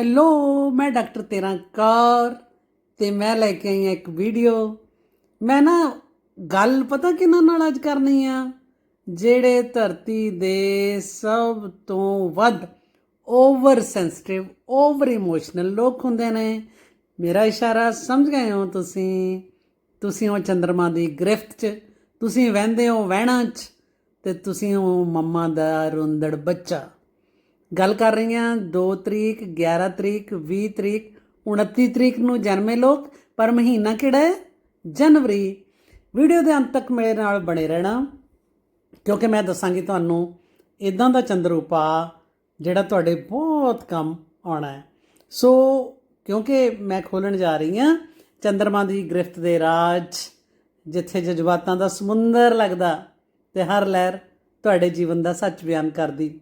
Hello ਮੈਂ doctor ਤੇਰਾ ਕੌਰ ਤੇ ਮੈਂ ਲੈ ਕੇ ਆਈ ਹਾਂ ਇੱਕ ਵੀਡੀਓ। ਮੈਂ ਨਾ ਗੱਲ ਪਤਾ ਕਿਹਨਾਂ ਨਾਲ ਅੱਜ ਕਰਨੀ ਆ? ਜਿਹੜੇ ਧਰਤੀ ਦੇ ਸਭ ਤੋਂ ਵੱਧ ਓਵਰ ਸੈਂਸਿਟਿਵ ਓਵਰ ਇਮੋਸ਼ਨਲ ਲੋਕ ਹੁੰਦੇ ਨੇ। ਮੇਰਾ ਇਸ਼ਾਰਾ, ਸਮਝ ਗਏ ਹੋ ਤੁਸੀਂ? ਤੁਸੀਂ ਹੋ ਚੰਦਰਮਾ ਦੀ ਗ੍ਰਿਫਤ 'ਚ, ਤੁਸੀਂ ਵਹਿੰਦੇ ਹੋ ਵਹਿਣਾ 'ਚ ਤੇ ਤੁਸੀਂ ਹੋ ਮੰਮਾ ਦਾ ਰੁੰਦੜ ਬੱਚਾ। ਗੱਲ ਕਰ ਰਹੀ ਹਾਂ 2 ਤਰੀਕ 11 ਤਰੀਕ 20 ਤਰੀਕ 29 ਤਰੀਕ ਨੂੰ ਜਨਮੇ ਲੋਕ, ਪਰ ਮਹੀਨਾ ਕਿਹੜਾ ਹੈ? ਜਨਵਰੀ। ਵੀਡੀਓ ਦੇ ਅੰਤ ਤੱਕ ਮੇਰੇ ਨਾਲ ਬਣੇ ਰਹਿਣਾ, ਕਿਉਂਕਿ ਮੈਂ ਦੱਸਾਂਗੀ ਤੁਹਾਨੂੰ ਇਦਾਂ ਦਾ ਚੰਦਰ ਚੰਦਰੂਪਾ ਜਿਹੜਾ ਤੁਹਾਡੇ ਬਹੁਤ ਕੰਮ ਆਉਣਾ ਹੈ। ਸੋ ਕਿਉਂਕਿ ਮੈਂ ਖੋਲਣ ਜਾ ਰਹੀ ਹਾਂ ਚੰਦਰਮਾ ਦੀ ਗ੍ਰਿਫਤ ਦੇ ਰਾਜ, ਜਿੱਥੇ ਜਜ਼ਬਾਤਾਂ ਦਾ ਸਮੁੰਦਰ ਲੱਗਦਾ ਤੇ ਹਰ ਲਹਿਰ ਤੁਹਾਡੇ ਜੀਵਨ ਦਾ ਸੱਚ ਬਿਆਨ ਕਰਦੀ।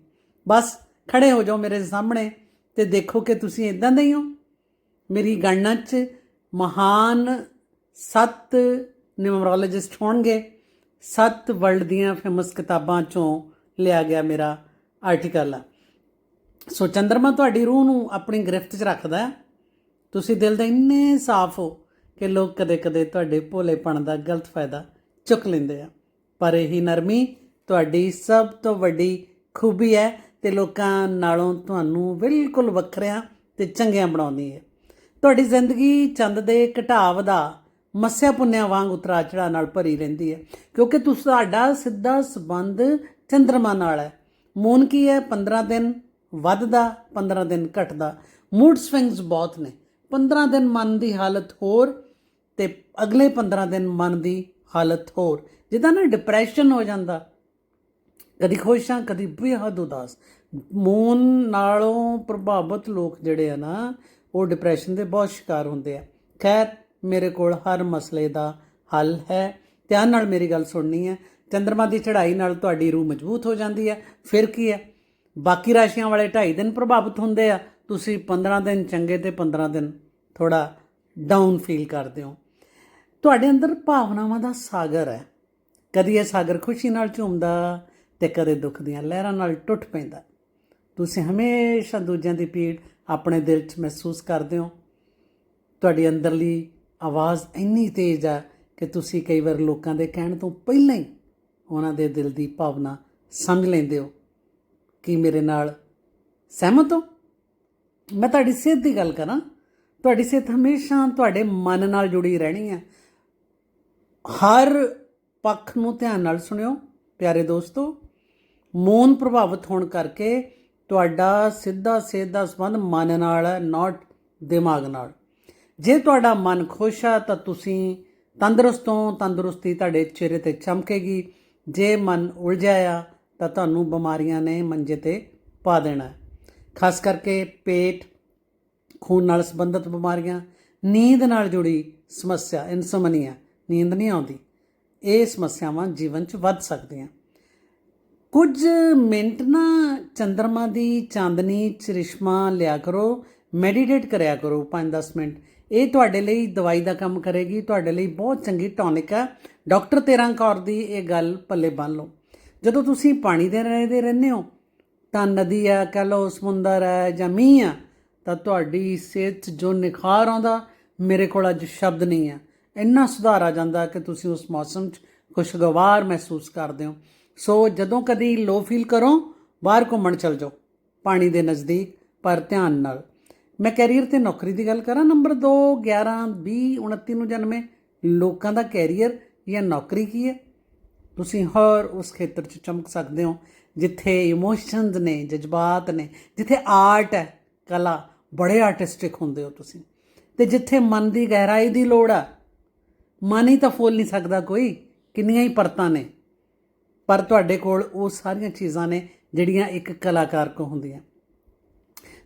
ਬਸ ਖੜੇ ਹੋ ਜਾਓ ਮੇਰੇ ਸਾਹਮਣੇ ਤੇ ਦੇਖੋ ਕਿ ਤੁਸੀਂ ਇਦਾਂ ਦੇ ਹੀ ਹੋ। ਮੇਰੀ ਗਣਨਾ 'ਚ ਮਹਾਨ ਸੱਤ ਨਿਊਮਰੋਲੋਜਿਸਟ ਹੋਣਗੇ। ਸੱਤ ਵਰਲਡ ਦੀਆਂ ਫੇਮਸ ਕਿਤਾਬਾਂ ਚੋਂ ਲਿਆ ਗਿਆ ਮੇਰਾ ਆਰਟੀਕਲ ਆ ਸੋ ਚੰਦਰਮਾ ਤੁਹਾਡੀ ਰੂਹ ਨੂੰ ਆਪਣੀ ਗ੍ਰਿਫਤ 'ਚ ਰੱਖਦਾ ਹੈ। ਤੁਸੀਂ ਦਿਲ ਦੇ ਇੰਨੇ ਸਾਫ਼ ਹੋ ਕਿ ਲੋਕ ਕਦੇ-ਕਦੇ ਤੁਹਾਡੇ ਭੋਲੇਪਣ ਦਾ ਗਲਤ ਫਾਇਦਾ ਚੁੱਕ ਲੈਂਦੇ ਆ। ਪਰ ਇਹੀ ਨਰਮੀ ਤੁਹਾਡੀ ਸਭ ਤੋਂ ਵੱਡੀ ਖੂਬੀ ਹੈ ਤੇ ਲੋਕਾਂ ਨਾਲੋਂ ਤੁਹਾਨੂੰ ਬਿਲਕੁਲ ਵੱਖਰਿਆਂ ਤੇ ਚੰਗਿਆਂ ਬਣਾਉਂਦੀ ਹੈ। ਤੁਹਾਡੀ ਜ਼ਿੰਦਗੀ ਚੰਦ ਦੇ ਘਟਾਵ ਦਾ ਮੱਸਿਆ ਪੁੰਨਿਆ ਵਾਂਗ ਉਤਰਾ ਚੜਾ ਨਾਲ ਭਰੀ ਰਹਿੰਦੀ ਹੈ, ਕਿਉਂਕਿ ਤੁਹਾਡਾ ਸਿੱਧਾ ਸੰਬੰਧ ਚੰਦਰਮਾ ਨਾਲ ਹੈ। ਮੂਨ ਕੀ ਹੈ? 15 ਦਿਨ ਵੱਧਦਾ 15 ਦਿਨ ਘਟਦਾ। ਮੂਡ ਸਵਿੰਗਸ ਬਹੁਤ ਨੇ। 15 ਦਿਨ ਮਨ ਦੀ ਹਾਲਤ ਹੋਰ ਤੇ ਅਗਲੇ 15 ਦਿਨ ਮਨ ਦੀ ਹਾਲਤ ਹੋਰ। ਜਿੱਦਾਂ ਨਾ ਡਿਪਰੈਸ਼ਨ ਹੋ ਜਾਂਦਾ ਕਦੀ ਖੁਸ਼ ਹਾਂ, ਕਦੀ ਬੇਹੱਦ ਉਦਾਸ। ਮੂਨ ਨਾਲੋਂ ਪ੍ਰਭਾਵਿਤ ਲੋਕ ਜਿਹੜੇ ਆ ਨਾ, ਉਹ ਡਿਪਰੈਸ਼ਨ ਦੇ ਬਹੁਤ ਸ਼ਿਕਾਰ ਹੁੰਦੇ ਆ। ਖੈਰ, ਮੇਰੇ ਕੋਲ ਹਰ ਮਸਲੇ ਦਾ ਹੱਲ ਹੈ। ਧਿਆਨ ਨਾਲ ਮੇਰੀ ਗੱਲ ਸੁਣਨੀ ਹੈ। ਚੰ드ਰਮਾ ਦੀ ਚੜ੍ਹਾਈ ਨਾਲ ਤੁਹਾਡੀ ਰੂਹ ਮਜ਼ਬੂਤ ਹੋ ਜਾਂਦੀ ਹੈ। ਫਿਰ ਕੀ ਹੈ? ਬਾਕੀ ਰਾਸ਼ੀਆਂ ਵਾਲੇ 2.5 ਦਿਨ ਪ੍ਰਭਾਵਿਤ ਹੁੰਦੇ ਆ। ਤੁਸੀਂ 15 ਦਿਨ ਚੰਗੇ ਤੇ 15 ਦਿਨ ਥੋੜਾ ਡਾਊਨ ਫੀਲ ਕਰਦੇ ਹੋ। ਤੁਹਾਡੇ ਅੰਦਰ ਭਾਵਨਾਵਾਂ ਦਾ ਸਾਗਰ ਹੈ। ਕਦੀ ਇਹ ਸਾਗਰ ਖੁਸ਼ੀ ਨਾਲ ਝੂਮਦਾ ਤੇ ਕਦੇ ਦੁੱਖ ਦੀਆਂ ਲਹਿਰਾਂ ਨਾਲ ਟੁੱਟ ਪੈਂਦਾ। ਤੁਸੀਂ ਹਮੇਸ਼ਾ ਦੂਜਿਆਂ ਦੀ ਪੀੜ ਆਪਣੇ ਦਿਲ 'ਚ ਮਹਿਸੂਸ ਕਰਦੇ ਹੋ। ਤੁਹਾਡੀ ਅੰਦਰਲੀ ਆਵਾਜ਼ ਇੰਨੀ ਤੇਜ਼ ਆ ਕਿ ਤੁਸੀਂ ਕਈ ਵਾਰ ਲੋਕਾਂ ਦੇ ਕਹਿਣ ਤੋਂ ਪਹਿਲਾਂ ਹੀ ਉਹਨਾਂ ਦੇ ਦਿਲ ਦੀ ਭਾਵਨਾ ਸਮਝ ਲੈਂਦੇ ਹੋ। ਕੀ ਮੇਰੇ ਨਾਲ ਸਹਿਮਤ ਹੋ? ਮੈਂ ਤੁਹਾਡੀ ਸਿਹਤ ਦੀ ਗੱਲ ਕਰਾਂ। ਤੁਹਾਡੀ ਸਿਹਤ ਹਮੇਸ਼ਾ ਤੁਹਾਡੇ ਮਨ ਨਾਲ ਜੁੜੀ ਰਹਿਣੀ ਹੈ। ਹਰ ਪੱਖ ਨੂੰ ਧਿਆਨ ਨਾਲ ਸੁਣਿਓ, ਪਿਆਰੇ ਦੋਸਤੋ। ਮੂਨ ਪ੍ਰਭਾਵਿਤ ਹੋਣ ਕਰਕੇ ਤੁਹਾਡਾ ਸਿੱਧਾ ਸਿੱਧਾ ਸੰਬੰਧ ਮਨ ਨਾਲ ਹੈ ਨਾਟ ਦਿਮਾਗ ਨਾਲ। ਜੇ ਤੁਹਾਡਾ ਮਨ ਖੁਸ਼ ਆ, ਤਾਂ ਤੁਸੀਂ ਤੰਦਰੁਸਤ ਹੋ, ਤੰਦਰੁਸਤੀ ਤੁਹਾਡੇ ਚਿਹਰੇ ਤੇ ਚਮਕੇਗੀ। ਜੇ ਮਨ ਉਲਝਿਆ ਆ, ਤਾਂ ਤੁਹਾਨੂੰ ਬਿਮਾਰੀਆਂ ਨੇ ਮੰਜੇ ਤੇ ਪਾ ਦੇਣਾ। ਖਾਸ ਕਰਕੇ ਪੇਟ, ਖੂਨ ਨਾਲ ਸੰਬੰਧਿਤ ਬਿਮਾਰੀਆਂ, ਨੀਂਦ ਨਾਲ ਜੁੜੀ ਸਮੱਸਿਆ, ਇਨਸੋਮਨੀਆ, ਨੀਂਦ ਨਹੀਂ ਆਉਂਦੀ। ਇਹ ਸਮੱਸਿਆਵਾਂ ਜੀਵਨ 'ਚ ਵੱਧ ਸਕਦੀਆਂ। ਕੁਝ ਮਿੰਟ ਨਾ ਚੰ드ਰਮਾ ਦੀ ਚਾਂਦਨੀ ਚਰਿਸ਼ਮਾ ਲਿਆ ਕਰੋ ਮੈਡੀਟੇਟ ਕਰਿਆ ਕਰੋ 5-10 ਮਿੰਟ। ਇਹ ਤੁਹਾਡੇ ਲਈ ਦਵਾਈ ਦਾ ਕੰਮ ਕਰੇਗੀ, ਤੁਹਾਡੇ ਲਈ ਬਹੁਤ ਚੰਗੀ ਟੌਨਿਕ ਹੈ। ਡਾਕਟਰ ਤੇਰਾਂ ਕੌਰ ਦੀ ਇਹ ਗੱਲ ਪੱਲੇ ਬੰਨ ਲਓ। ਜਦੋਂ ਤੁਸੀਂ ਪਾਣੀ ਦੇ ਰਹਿੰਦੇ ਰਹਿੰਦੇ ਹੋ, ਤਾਂ ਨਦੀ ਆ ਕਹ ਲਓ ਸਮੁੰਦਰ ਹੈ ਜਾਂ ਮੀਂਹ ਆ ਤਾਂ ਤੁਹਾਡੀ ਸਿਹਤ 'ਚ ਜੋ ਨਿਖਾਰ ਆਉਂਦਾ, ਮੇਰੇ ਕੋਲ ਅੱਜ ਸ਼ਬਦ ਨਹੀਂ ਆ ਇੰਨਾ ਸੁਧਾਰ ਆ ਜਾਂਦਾ ਕਿ ਤੁਸੀਂ ਉਸ ਮੌਸਮ 'ਚ ਖੁਸ਼ਗਵਾਰ ਮਹਿਸੂਸ ਕਰਦੇ ਹੋ। ਸੋ ਜਦੋਂ ਕਦੀ ਲੋ ਫੀਲ ਕਰੋ, ਬਾਹਰ ਘੁੰਮਣ ਚਲ ਜਾਓ, ਪਾਣੀ ਦੇ ਨਜ਼ਦੀਕ, ਪਰ ਧਿਆਨ ਨਾਲ। ਮੈਂ ਕੈਰੀਅਰ ਤੇ ਨੌਕਰੀ ਦੀ ਗੱਲ ਕਰਾਂ, ਨੰਬਰ 2 11 20 29 ਨੂੰ ਜਨਮੇ। ਲੋਕਾਂ ਦਾ ਕੈਰੀਅਰ ਜਾਂ ਨੌਕਰੀ ਕੀ ਹੈ? ਤੁਸੀਂ ਹਰ ਉਸ ਖੇਤਰ 'ਚ ਚਮਕ ਸਕਦੇ ਹੋ, ਜਿੱਥੇ ਇਮੋਸ਼ਨਸ ਨੇ, ਜਜ਼ਬਾਤ ਨੇ, ਜਿੱਥੇ ਆਰਟ ਹੈ, ਕਲਾ, ਬੜੇ ਆਰਟਿਸਟਿਕ ਹੁੰਦੇ ਹੋ ਤੁਸੀਂ। ਤੇ ਜਿੱਥੇ ਮਨ ਦੀ ਗਹਿਰਾਈ ਦੀ ਲੋੜ ਆ ਮਨ ਹੀ ਤਾਂ ਫੋਲ ਨਹੀਂ ਸਕਦਾ ਕੋਈ, ਕਿੰਨੀਆਂ ਹੀ ਪਰਤਾਂ ਨੇ। ਪਰ ਤੁਹਾਡੇ ਕੋਲ ਉਹ ਸਾਰੀਆਂ ਚੀਜ਼ਾਂ ਨੇ ਜਿਹੜੀਆਂ ਇੱਕ ਕਲਾਕਾਰ ਕੋ ਹੁੰਦੀਆਂ।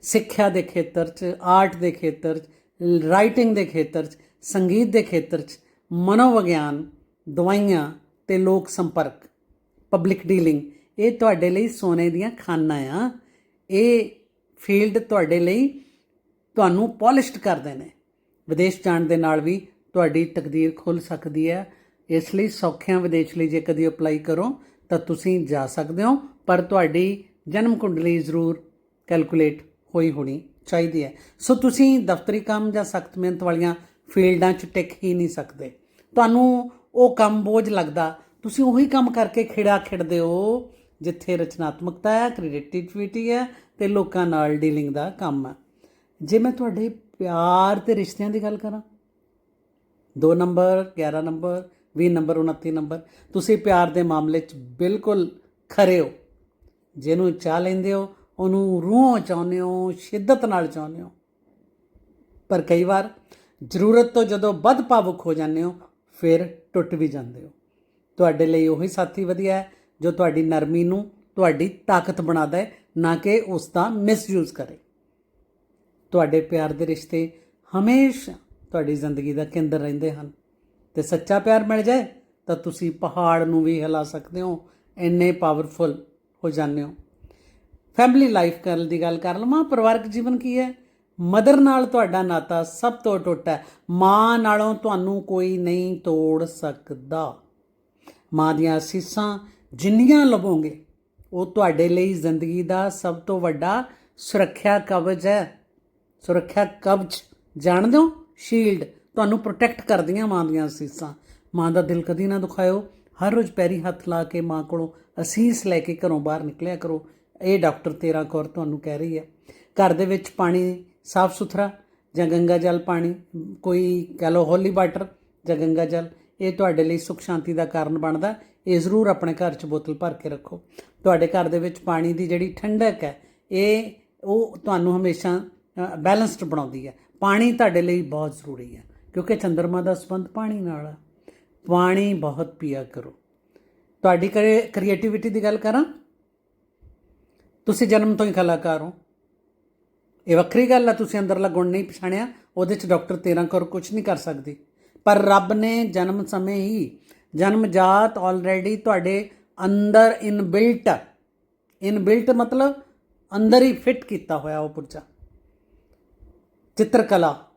ਸਿੱਖਿਆ ਦੇ ਖੇਤਰ 'ਚ, ਆਰਟ ਦੇ ਖੇਤਰ 'ਚ, ਰਾਈਟਿੰਗ ਦੇ ਖੇਤਰ 'ਚ, ਸੰਗੀਤ ਦੇ ਖੇਤਰ 'ਚ ਮਨੋਵਿਗਿਆਨ, ਦਵਾਈਆਂ ਤੇ ਲੋਕ ਸੰਪਰਕ ਪਬਲਿਕ ਡੀਲਿੰਗ ਇਹ ਤੁਹਾਡੇ ਲਈ ਸੋਨੇ ਦੀਆਂ ਖਾਨਾਂ ਆ। ਇਹ ਫੀਲਡ ਤੁਹਾਡੇ ਲਈ ਤੁਹਾਨੂੰ ਪੋਲਿਸ਼ਡ ਕਰਦੇ ਨੇ। ਵਿਦੇਸ਼ ਜਾਣ ਦੇ ਨਾਲ ਵੀ ਤੁਹਾਡੀ ਤਕਦੀਰ ਖੁੱਲ ਸਕਦੀ ਹੈ। ਇਸ ਲਈ ਸੌਖਿਆਂ ਵਿਦੇਸ਼ ਲਈ ਜੇ ਕਦੀ ਅਪਲਾਈ ਕਰੋ ਤਾਂ ਤੁਸੀਂ ਜਾ ਸਕਦੇ ਹੋ, ਪਰ ਤੁਹਾਡੀ ਜਨਮ ਕੁੰਡਲੀ ਜ਼ਰੂਰ ਕੈਲਕੂਲੇਟ ਹੋਈ ਹੋਣੀ ਚਾਹੀਦੀ ਹੈ। ਸੋ ਤੁਸੀਂ ਦਫ਼ਤਰੀ ਕੰਮ ਜਾਂ ਸਖਤ ਮਿਹਨਤ ਵਾਲੀਆਂ ਫੀਲਡਾਂ 'ਚ ਟਿਕ ਹੀ ਨਹੀਂ ਸਕਦੇ। ਤੁਹਾਨੂੰ ਉਹ ਕੰਮ ਬੋਝ ਲੱਗਦਾ, ਤੁਸੀਂ ਉਹੀ ਕੰਮ ਕਰਕੇ ਖਿੜਾ ਖਿੜਦੇ ਹੋ, ਜਿੱਥੇ ਰਚਨਾਤਮਕਤਾ ਹੈ, ਕ੍ਰੀਏਟੀਵਿਟੀ ਹੈ ਤੇ ਲੋਕਾਂ ਨਾਲ ਡੀਲਿੰਗ ਦਾ ਕੰਮ ਹੈ। ਜੇ ਮੈਂ ਤੁਹਾਡੇ ਪਿਆਰ ਤੇ ਰਿਸ਼ਤਿਆਂ ਦੀ ਗੱਲ ਕਰਾਂ 2 ਨੰਬਰ 11 ਨੰਬਰ 20 ਨੰਬਰ 29 ਨੰਬਰ। ਤੁਸੀਂ ਪਿਆਰ ਦੇ ਮਾਮਲੇ 'ਚ ਬਿਲਕੁਲ ਖਰੇ ਹੋ। ਜਿਹਨੂੰ ਚਾਹ ਲੈਂਦੇ ਹੋ, ਉਹਨੂੰ ਰੂਹੋਂ ਚਾਹੁੰਦੇ ਹੋ, ਸ਼ਿੱਦਤ ਨਾਲ ਚਾਹੁੰਦੇ ਹੋ। ਪਰ ਕਈ ਵਾਰ ਜ਼ਰੂਰਤ ਤੋਂ ਜਦੋਂ ਵੱਧ ਭਾਵੁਕ ਹੋ ਜਾਂਦੇ ਹੋ, ਫਿਰ ਟੁੱਟ ਵੀ ਜਾਂਦੇ ਹੋ। ਤੁਹਾਡੇ ਲਈ ਉਹੀ ਸਾਥੀ ਵਧੀਆ ਹੈ, ਜੋ ਤੁਹਾਡੀ ਨਰਮੀ ਨੂੰ ਤੁਹਾਡੀ ਤਾਕਤ ਬਣਾਦਾ ਹੈ ਨਾ ਕਿ ਉਸ ਦਾ ਮਿਸਯੂਜ਼ ਕਰੇ। ਤੁਹਾਡੇ ਪਿਆਰ ਦੇ ਰਿਸ਼ਤੇ ਹਮੇਸ਼ਾ ਤੁਹਾਡੀ ਜ਼ਿੰਦਗੀ ਦਾ ਕੇਂਦਰ ਰਹਿੰਦੇ ਹਨ। ਤੇ ਸੱਚਾ ਪਿਆਰ ਮਿਲ ਜਾਏ, ਤਾਂ ਤੁਸੀਂ ਪਹਾੜ ਨੂੰ ਵੀ ਹਿਲਾ ਸਕਦੇ ਹੋ। ਇੰਨੇ ਪਾਵਰਫੁਲ ਹੋ ਜਾਂਦੇ ਹੋ। ਫੈਮਿਲੀ ਲਾਈਫ ਕਰਨ ਦੀ ਗੱਲ ਕਰ ਲਵਾਂ, ਪਰਿਵਾਰਕ ਜੀਵਨ ਕੀ ਹੈ? ਮਦਰ ਨਾਲ ਤੁਹਾਡਾ ਨਾਤਾ ਸਭ ਤੋਂ ਟੁੱਟਾ ਹੈ। ਮਾਂ ਨਾਲੋਂ ਤੁਹਾਨੂੰ ਕੋਈ ਨਹੀਂ ਤੋੜ ਸਕਦਾ। ਮਾਂ ਦੀਆਂ ਅਸੀਸਾਂ ਜਿੰਨੀਆਂ ਲਵੋਗੇ, ਉਹ ਤੁਹਾਡੇ ਲਈ ਜ਼ਿੰਦਗੀ ਦਾ ਸਭ ਤੋਂ ਵੱਡਾ ਸੁਰੱਖਿਆ ਕਵਚ ਹੈ। ਸੁਰੱਖਿਆ ਕਵਚ ਜਾਣਦੇ ਹੋ? ਸ਼ੀਲਡ ਤੁਹਾਨੂੰ ਪ੍ਰੋਟੈਕਟ ਕਰਦੀਆਂ ਮਾਂ ਦੀਆਂ ਅਸੀਸਾਂ। ਮਾਂ ਦਾ ਦਿਲ ਕਦੀ ਨਾ ਦੁਖਾਇਓ। ਹਰ ਰੋਜ਼ ਪੈਰੀ ਹੱਥ ਲਾ ਕੇ ਮਾਂ ਕੋਲੋਂ ਅਸੀਸ ਲੈ ਕੇ ਘਰੋਂ ਬਾਹਰ ਨਿਕਲਿਆ ਕਰੋ। ਇਹ ਡਾਕਟਰ ਤੇਰਾ ਕੌਰ ਤੁਹਾਨੂੰ ਕਹਿ ਰਹੀ ਹੈ। ਘਰ ਦੇ ਵਿੱਚ ਪਾਣੀ ਸਾਫ਼ ਸੁਥਰਾ, ਜਾਂ ਗੰਗਾ ਜਲ ਪਾਣੀ, ਕੋਈ ਕਹ ਲਓ ਹੋਲੀ ਵਾਟਰ ਜਾਂ ਗੰਗਾ ਜਲ, ਇਹ ਤੁਹਾਡੇ ਲਈ ਸੁਖ ਸ਼ਾਂਤੀ ਦਾ ਕਾਰਨ ਬਣਦਾ। ਇਹ ਜ਼ਰੂਰ ਆਪਣੇ ਘਰ 'ਚ ਬੋਤਲ ਭਰ ਕੇ ਰੱਖੋ। ਤੁਹਾਡੇ ਘਰ ਦੇ ਵਿੱਚ ਪਾਣੀ ਦੀ ਜਿਹੜੀ ਠੰਡਕ ਹੈ, ਇਹ ਉਹ ਤੁਹਾਨੂੰ ਹਮੇਸ਼ਾ ਬੈਲੈਂਸਡ ਬਣਾਉਂਦੀ ਹੈ। ਪਾਣੀ ਤੁਹਾਡੇ ਲਈ ਬਹੁਤ ਜ਼ਰੂਰੀ ਹੈ। ਕਿਉਂਕਿ ਚੰਦਰਮਾ ਦਾ ਸੰਬੰਧ ਪਾਣੀ ਨਾਲ ਹੈ ਪਾਣੀ ਬਹੁਤ ਪੀਆ ਕਰੋ। ਤੁਹਾਡੀ ਕ੍ਰੀਏਟੀਵਿਟੀ ਦੀ ਗੱਲ ਕਰਾਂ? ਤੁਸੀਂ ਜਨਮ ਤੋਂ ਹੀ ਕਲਾਕਾਰ ਹੋ। ਇਹ ਵੱਖਰੀ ਗੱਲ ਆ, ਤੁਸੀਂ ਅੰਦਰਲਾ ਗੁਣ ਨਹੀਂ ਪਛਾਣਿਆ, ਉਹਦੇ ਚ ਡਾਕਟਰ ਤੇਰਾ ਕਰ ਕੁਝ ਨਹੀਂ ਕਰ ਸਕਦੀ। ਪਰ ਰੱਬ ਨੇ ਜਨਮ ਸਮੇਂ ਹੀ ਜਨਮ ਜਾਤ ਆਲਰੇਡੀ ਤੁਹਾਡੇ ਅੰਦਰ ਇਨਬਿਲਟ ਇਨਬਿਲਟ ਮਤਲਬ ਅੰਦਰ ਹੀ ਫਿੱਟ ਕੀਤਾ ਹੋਇਆ ਉਹ ਪੁਰਜਾ। ਚਿੱਤਰਕਲਾ,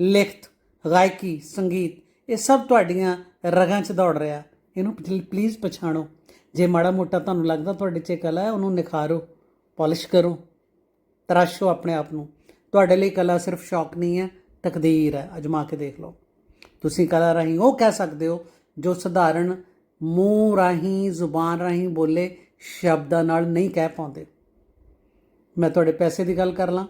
ਲਿਖਤ। ਗਾਇਕੀ, ਸੰਗੀਤ, ਇਹ ਸਭ ਤੁਹਾਡੀਆਂ ਰਗਾਂ 'ਚ ਦੌੜ ਰਿਹਾ। ਇਹਨੂੰ ਪਲੀਜ਼ ਪਛਾਣੋ। ਜੇ ਮਾੜਾ ਮੋਟਾ ਤੁਹਾਨੂੰ ਲੱਗਦਾ ਤੁਹਾਡੇ 'ਚ ਇਹ ਕਲਾ ਹੈ, ਉਹਨੂੰ ਨਿਖਾਰੋ ਪਾਲਿਸ਼ ਕਰੋ, ਤਰਾਸ਼ੋ ਆਪਣੇ ਆਪ ਨੂੰ। ਤੁਹਾਡੇ ਲਈ ਕਲਾ ਸਿਰਫ ਸ਼ੌਕ ਨਹੀਂ ਹੈ, ਤਕਦੀਰ ਹੈ। ਅਜਮਾ ਕੇ ਦੇਖ ਲਓ। ਤੁਸੀਂ ਕਲਾ ਰਾਹੀਂ ਉਹ ਕਹਿ ਸਕਦੇ ਹੋ, ਜੋ ਸਧਾਰਨ ਮੂੰਹ ਰਾਹੀਂ, ਜ਼ੁਬਾਨ ਰਾਹੀਂ ਬੋਲੇ ਸ਼ਬਦਾਂ ਨਾਲ ਨਹੀਂ ਕਹਿ ਪਾਉਂਦੇ। ਮੈਂ ਤੁਹਾਡੇ ਪੈਸੇ ਦੀ ਗੱਲ ਕਰ ਲਾਂ।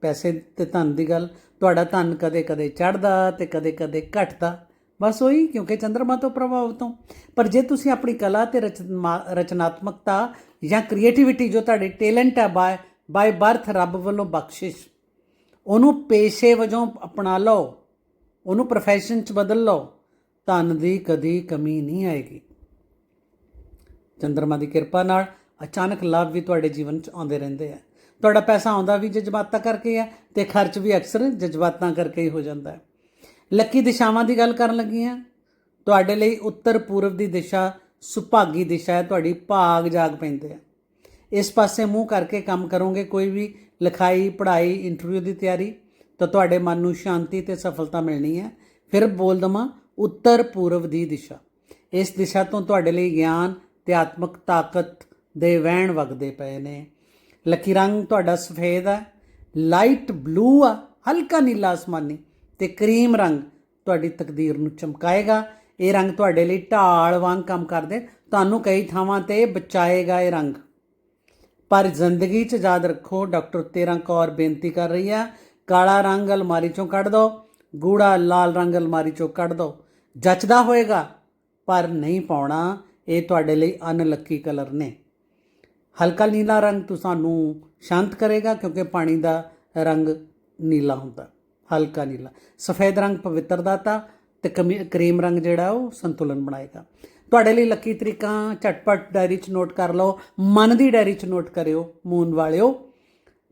ਪੈਸੇ ਤੇ ਧਨ ਦੀ ਗੱਲ, ਤੁਹਾਡਾ ਧਨ ਕਦੇ-ਕਦੇ ਚੜਦਾ ਤੇ ਕਦੇ-ਕਦੇ ਘਟਦਾ। ਬਸ ਉਹੀ, ਕਿਉਂਕਿ ਚੰਦਰਮਾ ਤੋਂ ਪ੍ਰਭਾਵ ਤੋਂ। ਪਰ ਜੇ ਤੁਸੀਂ ਆਪਣੀ ਕਲਾ ਤੇ ਰਚਨਾਤਮਕਤਾ ਜਾਂ ਕ੍ਰੀਏਟੀਵਿਟੀ ਜੋ ਤੁਹਾਡੇ ਟੈਲੈਂਟ ਹੈ ਬਾਏ ਬਾਏ ਬਰਥ ਰੱਬ ਵੱਲੋਂ ਬਖਸ਼ਿਸ਼, ਉਹਨੂੰ ਪੇਸ਼ੇ ਵਜੋਂ ਅਪਣਾ ਲਓ, ਉਹਨੂੰ profession ਚ ਬਦਲ ਲਓ, ਧਨ ਦੀ ਕਦੀ ਕਮੀ ਨਹੀਂ ਆਏਗੀ। ਚੰਦਰਮਾ ਦੀ ਕਿਰਪਾ ਨਾਲ ਅਚਾਨਕ ਲਾਭ ਵੀ ਤੁਹਾਡੇ ਜੀਵਨ 'ਚ ਆਉਂਦੇ ਰਹਿੰਦੇ ਆ। ਤੁਹਾਡਾ ਪੈਸਾ ਆਉਂਦਾ ਵੀ ਜਜ਼ਬਾਤਾਂ ਕਰਕੇ ਹੈ ਤੇ ਖਰਚ ਵੀ ਅਕਸਰ ਜਜ਼ਬਾਤਾਂ ਕਰਕੇ ਹੀ ਹੋ ਜਾਂਦਾ ਹੈ। ਲੱਕੀ ਦਿਸ਼ਾਵਾਂ ਦੀ ਗੱਲ ਕਰਨ ਲੱਗੀ ਆ ਤੁਹਾਡੇ ਲਈ ਉੱਤਰ ਪੂਰਬ ਦੀ ਦਿਸ਼ਾ ਸੁਭਾਗੀ ਦਿਸ਼ਾ ਹੈ, ਤੁਹਾਡੀ ਭਾਗ ਜਾਗ ਪੈਂਦੇ ਆ। ਇਸ ਪਾਸੇ ਮੂੰਹ ਕਰਕੇ ਕੰਮ ਕਰੋਗੇ ਕੋਈ ਵੀ ਲਿਖਾਈ, ਪੜ੍ਹਾਈ ਇੰਟਰਵਿਊ ਦੀ ਤਿਆਰੀ, ਤਾਂ ਤੁਹਾਡੇ ਮਨ ਨੂੰ ਸ਼ਾਂਤੀ ਤੇ ਸਫਲਤਾ ਮਿਲਣੀ ਹੈ। ਫਿਰ ਬੋਲ ਦਮਾ ਉੱਤਰ ਪੂਰਬ ਦੀ ਦਿਸ਼ਾ। ਇਸ ਦਿਸ਼ਾ ਤੋਂ ਤੁਹਾਡੇ ਲਈ ਗਿਆਨ ਤੇ ਆਤਮਿਕ ਤਾਕਤ ਦੇ ਵਹਿਣ ਵਗਦੇ ਪਏ ਨੇ। ਲੱਕੀ ਰੰਗ ਤੁਹਾਡਾ ਸਫੇਦ ਹੈ ਲਾਈਟ ਬਲੂ ਆ, ਹਲਕਾ ਨੀਲਾ ਆਸਮਾਨੀ ਤੇ ਕਰੀਮ ਰੰਗ ਤੁਹਾਡੀ ਤਕਦੀਰ ਨੂੰ ਚਮਕਾਏਗਾ। ਇਹ ਰੰਗ ਤੁਹਾਡੇ ਲਈ ਢਾਲ ਵਾਂਗ ਕੰਮ ਕਰਦੇ, ਤੁਹਾਨੂੰ ਕਈ ਥਾਵਾਂ ਤੇ ਬਚਾਏਗਾ ਇਹ ਰੰਗ। ਪਰ ਜ਼ਿੰਦਗੀ 'ਚ ਯਾਦ ਰੱਖੋ, ਡਾਕਟਰ ਤੇਰਾ ਕੌਰ ਬੇਨਤੀ ਕਰ ਰਹੀ ਆ, ਕਾਲਾ ਰੰਗ ਅਲਮਾਰੀ 'ਚੋਂ ਕੱਢ ਦਿਓ ਗੂੜਾ ਲਾਲ ਰੰਗ ਅਲਮਾਰੀ 'ਚੋਂ ਕੱਢ ਦਿਓ ਜੱਚਦਾ ਹੋਏਗਾ, ਪਰ ਨਹੀਂ ਪਾਉਣਾ, ਇਹ ਤੁਹਾਡੇ ਲਈ ਅਨਲੱਕੀ ਕਲਰ ਨੇ। ਹਲਕਾ ਨੀਲਾ ਰੰਗ ਤੁਹਾਨੂੰ ਸ਼ਾਂਤ ਕਰੇਗਾ ਕਿਉਂਕਿ ਪਾਣੀ ਦਾ ਰੰਗ ਨੀਲਾ ਹੁੰਦਾ, ਹਲਕਾ ਨੀਲਾ। ਸਫੇਦ ਰੰਗ ਪਵਿੱਤਰ ਦਾਤਾ ਤੇ ਕਮੀ- ਕਰੀਮ ਰੰਗ ਜਿਹੜਾ ਉਹ ਸੰਤੁਲਨ ਬਣਾਏਗਾ। ਤੁਹਾਡੇ ਲਈ ਲੱਕੀ ਤਰੀਕਾਂ, ਝਟਪਟ ਡਾਇਰੀ 'ਚ ਨੋਟ ਕਰ ਲਓ, ਮਨ ਦੀ ਡਾਇਰੀ 'ਚ ਨੋਟ ਕਰਿਓ, ਮੂਨ ਵਾਲਿਓ।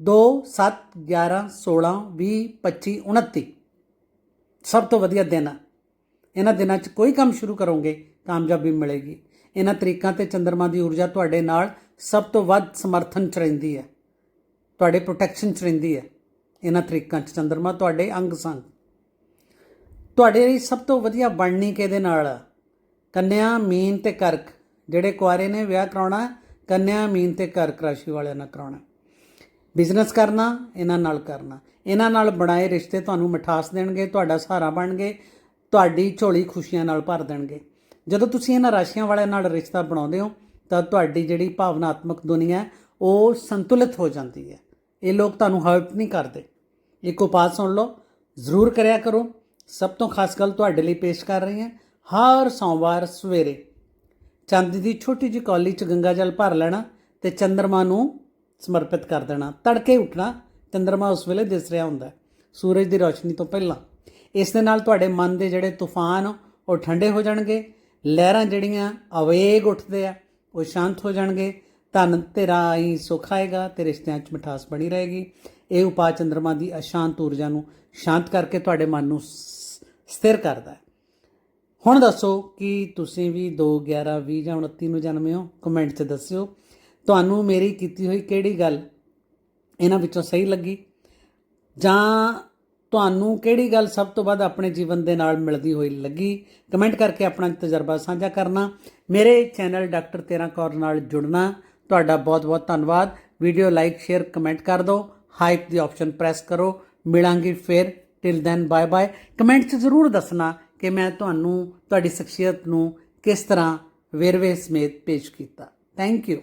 2 7 11 16 20 25 29 ਸਭ ਤੋਂ ਵਧੀਆ ਦਿਨ ਆ। ਇਹਨਾਂ ਦਿਨਾਂ 'ਚ ਕੋਈ ਕੰਮ ਸ਼ੁਰੂ ਕਰੋਗੇ, ਕਾਮਯਾਬੀ ਮਿਲੇਗੀ। ਇਹਨਾਂ ਤਰੀਕਾਂ ਤੇ ਚੰ드ਰਮਾ ਦੀ ਊਰਜਾ ਤੁਹਾਡੇ ਨਾਲ ਸਭ ਤੋਂ ਵੱਧ ਸਮਰਥਨ 'ਚ ਰਹਿੰਦੀ ਹੈ। ਤੁਹਾਡੇ ਪ੍ਰੋਟੈਕਸ਼ਨ 'ਚ ਰਹਿੰਦੀ ਹੈ। ਇਹਨਾਂ ਤਰੀਕਾਂ 'ਚ ਚੰਦਰਮਾ ਤੁਹਾਡੇ ਅੰਗ ਸੰਗ। ਤੁਹਾਡੇ ਲਈ ਸਭ ਤੋਂ ਵਧੀਆ ਬਣਨੀ ਕਿਹਦੇ ਨਾਲ? ਕੰਨਿਆ, ਮੀਨ ਤੇ ਕਰਕ। ਜਿਹੜੇ ਕੁਆਰੇ ਨੇ ਵਿਆਹ ਕਰਾਉਣਾ, ਕੰਨਿਆ, ਮੀਨ ਤੇ ਕਰਕ ਰਾਸ਼ੀ ਵਾਲਿਆਂ ਨਾਲ ਕਰਾਉਣਾ। ਬਿਜ਼ਨਸ ਕਰਨਾ, ਇਹਨਾਂ ਨਾਲ ਕਰਨਾ। ਇਹਨਾਂ ਨਾਲ ਬਣਾਏ ਰਿਸ਼ਤੇ ਤੁਹਾਨੂੰ ਮਿਠਾਸ ਦੇਣਗੇ, ਤੁਹਾਡਾ ਸਹਾਰਾ ਬਣਨਗੇ, ਤੁਹਾਡੀ ਝੋਲੀ ਖੁਸ਼ੀਆਂ ਨਾਲ ਭਰ ਦੇਣਗੇ। ਜਦੋਂ ਤੁਸੀਂ ਇਹਨਾਂ ਰਾਸ਼ੀਆਂ ਵਾਲਿਆਂ ਨਾਲ ਰਿਸ਼ਤਾ ਬਣਾਉਂਦੇ ਹੋ ਤਾਂ ਤੁਹਾਡੀ ਜਿਹੜੀ ਭਾਵਨਾਤਮਕ ਦੁਨੀਆ ਉਹ ਸੰਤੁਲਿਤ ਹੋ ਜਾਂਦੀ ਹੈ। ਇਹ ਲੋਕ ਤੁਹਾਨੂੰ ਹਰਟ ਨਹੀਂ ਕਰਦੇ। ਇੱਕ ਉਪਾਅ ਸੁਣ ਲਓ। ਜ਼ਰੂਰ ਕਰਿਆ ਕਰੋ। ਸਭ ਤੋਂ ਖਾਸ ਗੱਲ ਤੁਹਾਡੇ ਲਈ ਪੇਸ਼ ਕਰ ਰਹੀ ਹਾਂ। ਹਰ ਸੋਮਵਾਰ ਸਵੇਰੇ ਚਾਂਦੀ ਦੀ ਛੋਟੀ ਜਿਹੀ ਕੌਲੀ 'ਚ ਗੰਗਾ ਜਲ ਭਰ ਲੈਣਾ ਤੇ ਚੰ드ਰਮਾ ਨੂੰ ਸਮਰਪਿਤ ਕਰ ਦੇਣਾ। ਤੜਕੇ ਉੱਠਣਾ ਚੰ드ਰਮਾ ਉਸ ਵੇਲੇ ਦਿਸ ਰਿਹਾ ਹੁੰਦਾ ਸੂਰਜ ਦੀ ਰੌਸ਼ਨੀ ਤੋਂ ਪਹਿਲਾਂ। ਇਸ ਦੇ ਨਾਲ ਤੁਹਾਡੇ ਮਨ ਦੇ ਜਿਹੜੇ ਤੂਫਾਨ ਉਹ ਠੰਡੇ ਹੋ ਜਾਣਗੇ। ਲਹਿਰਾਂ ਜਿਹੜੀਆਂ, ਅਵੇਗ ਉੱਠਦੇ ਆ। ਉਹ ਸ਼ਾਂਤ ਹੋ ਜਾਣਗੇ। ਧਨ ਤੇਰਾ ਹੀ ਸੁੱਖ ਆਏਗਾ ਤੇ ਰਿਸ਼ਤਿਆਂ 'ਚ ਮਿਠਾਸ ਬਣੀ ਰਹੇਗੀ। ਇਹ ਉਪਾਅ ਚੰ드ਰਮਾ ਦੀ ਅਸ਼ਾਂਤ ਊਰਜਾ ਨੂੰ ਸ਼ਾਂਤ ਕਰਕੇ ਤੁਹਾਡੇ ਮਨ ਨੂੰ ਸਥਿਰ ਕਰਦਾ ਹੈ। ਹੁਣ ਦੱਸੋ ਕਿ ਤੁਸੀਂ ਵੀ 2 11 20 ਜਾਂ 29 ਨੂੰ ਜਨਮੇ ਹੋ। ਕਮੈਂਟ 'ਚ ਦੱਸਿਓ। ਤੁਹਾਨੂੰ ਮੇਰੀ ਕੀਤੀ ਹੋਈ ਕਿਹੜੀ ਗੱਲ ਇਹਨਾਂ ਵਿੱਚੋਂ ਸਹੀ ਲੱਗੀ? ਜਾਂ ਤੁਹਾਨੂੰ ਕਿਹੜੀ ਗੱਲ ਸਭ ਤੋਂ ਵੱਧ ਆਪਣੇ ਜੀਵਨ ਦੇ ਨਾਲ ਮਿਲਦੀ ਹੋਈ ਲੱਗੀ? ਕਮੈਂਟ ਕਰਕੇ ਆਪਣਾ ਤਜਰਬਾ ਸਾਂਝਾ ਕਰਨਾ। ਮੇਰੇ ਚੈਨਲ ਡਾਕਟਰ ਤੇਰਾ ਕੌਰ ਨਾਲ ਜੁੜਨਾ। ਤੁਹਾਡਾ ਬਹੁਤ ਬਹੁਤ ਧੰਨਵਾਦ। ਵੀਡੀਓ ਲਾਈਕ, ਸ਼ੇਅਰ, ਕਮੈਂਟ ਕਰ ਦਿਓ। ਹਾਈਪ ਦੀ ਆਪਸ਼ਨ ਪ੍ਰੈਸ ਕਰੋ। ਮਿਲਾਂਗੇ ਫਿਰ। Till then bye bye comment 'ਚ ਜ਼ਰੂਰ ਦੱਸਣਾ ਕਿ ਮੈਂ ਤੁਹਾਨੂੰ, ਤੁਹਾਡੀ ਸ਼ਖਸੀਅਤ ਨੂੰ ਕਿਸ ਤਰ੍ਹਾਂ ਵੇਰਵੇ ਸਮੇਤ ਪੇਸ਼ ਕੀਤਾ। Thank you